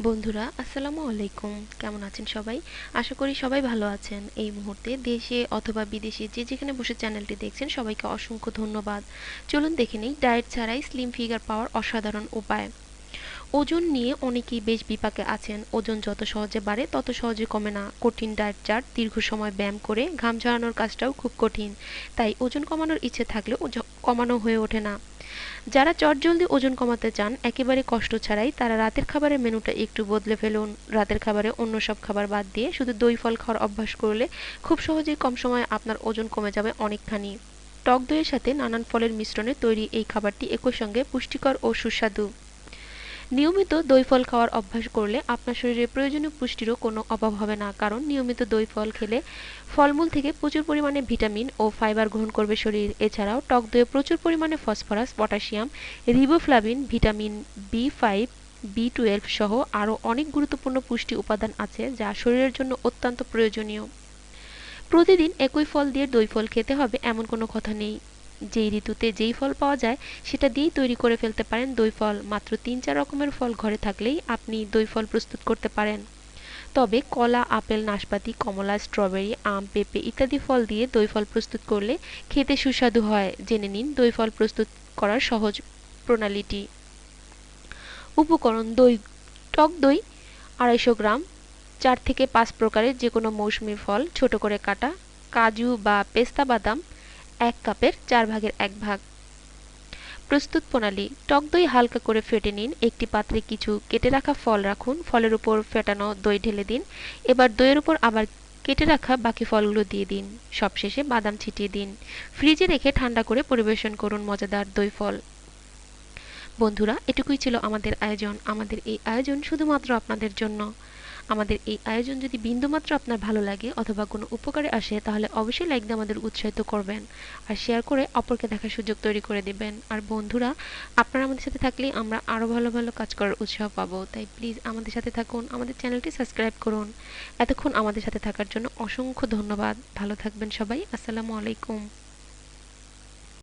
বন্ধুরা, আসসালামু আলাইকুম। কেমন আছেন সবাই? আশা করি সবাই ভালো আছেন। এই মুহূর্তে দেশে অথবা বিদেশে যে যেখানে বসে চ্যানেলটি দেখছেন, সবাইকে অসংখ্য ধন্যবাদ। চলুন দেখে নিই, ডায়েট ছাড়াই স্লিম ফিগার পাওয়ার অসাধারণ উপায়। ওজন নিয়ে অনেকেই বেশ বিপাকে আছেন। ওজন যত সহজে বাড়ে, তত সহজে কমে না। কঠিন ডায়েট চার্ট, দীর্ঘ সময় ব্যায়াম করে ঘাম ঝরানোর কাজটাও খুব কঠিন। তাই ওজন কমানোর ইচ্ছে থাকলেও কমানো হয়ে ওঠে না। যারা চটজলদি ওজন কমাতে চান, একেবারে কষ্ট ছাড়াই তারা রাতের খাবারের মেনুটা একটু বদলে ফেলুন। রাতের খাবারে অন্য সব খাবার বাদ দিয়ে শুধু দই, ফল খাওয়ার অভ্যাস করলে খুব সহজেই কম সময়ে আপনার ওজন কমে যাবে অনেকখানি। টক দইয়ের সাথে নানান ফলের মিশ্রণে তৈরি এই খাবারটি একই সঙ্গে পুষ্টিকর ও সুস্বাদু। নিয়মিত দই ফল খাওয়ার অভ্যাস করলে আপনার শরীরে প্রয়োজনীয় পুষ্টিরও কোনো অভাব হবে না। কারণ নিয়মিত দই ফল খেলে ফলমূল থেকে প্রচুর পরিমাণে ভিটামিন ও ফাইবার গ্রহণ করবে শরীর। এছাড়াও টক দইয়ে প্রচুর পরিমাণে phosphorus, potassium, riboflavin, vitamin B five B twelve সহ আরও অনেক গুরুত্বপূর্ণ পুষ্টি উপাদান আছে যা শরীরের জন্য অত্যন্ত প্রয়োজনীয়। প্রতিদিন একই ফল দিয়ে দই ফল খেতে হবে এমন কোনো কথা নেই। যেই ঋতুতে যেই ফল পাওয়া যায়, সেটা দিয়েই তৈরি করে ফেলতে পারেন দই ফল। মাত্র তিন চার রকমের ফল ঘরে থাকলেই আপনি দই ফল প্রস্তুত করতে পারেন। তবে কলা, আপেল, নাশপাতি, কমলা, স্ট্রবেরি, আম, পেঁপে ইত্যাদি ফল দিয়ে দই ফল প্রস্তুত করলে খেতে সুস্বাদু হয়। জেনে নিন দই ফল প্রস্তুত করার সহজ প্রণালীটি। উপকরণ দই, টক দই, আড়াইশো গ্রাম, চার থেকে পাঁচ প্রকারের যে কোনো মৌসুমি ফল, ছোট করে কাটা, কাজু বা পেস্তা বাদাম এক কাপের চার ভাগের এক ভাগ। প্রস্তুত প্রণালী, টক দই হালকা করে ফেটে নিন, একটি পাত্রে কিছু কেটে রাখা ফল রাখুন, ফলের উপর ফেটানো দই ঢেলে দিন, এবার দইয়ের উপর আবার কেটে রাখা বাকি ফলগুলো দিয়ে দিন, সবশেষে বাদাম ছিটিয়ে দিন। ফ্রিজে রেখে ঠান্ডা করে পরিবেশন করুন মজাদার দই ফল। বন্ধুরা, এটুকুই ছিল আমাদের আয়োজন। আমাদের এই আয়োজন শুধুমাত্র আপনাদের জন্য। আমাদের এই আয়োজন যদি বিন্দুমাত্র আপনার ভালো লাগে অথবা কোনো উপকারে আসে, তাহলে অবশ্যই লাইক দিয়ে আমাদের উৎসাহিত করবেন। আর শেয়ার করে অপরকে দেখার সুযোগ তৈরি করে দেবেন। আর বন্ধুরা, আপনারা আমাদের সাথে থাকলে আমরা আরও ভালো ভালো কাজ করার উৎসাহ পাবো। তাই প্লিজ আমাদের সাথে থাকুন, আমাদের চ্যানেলটি সাবস্ক্রাইব করুন। এতক্ষণ আমাদের সাথে থাকার জন্য অসংখ্য ধন্যবাদ। ভালো থাকবেন সবাই। আসসালামু আলাইকুম।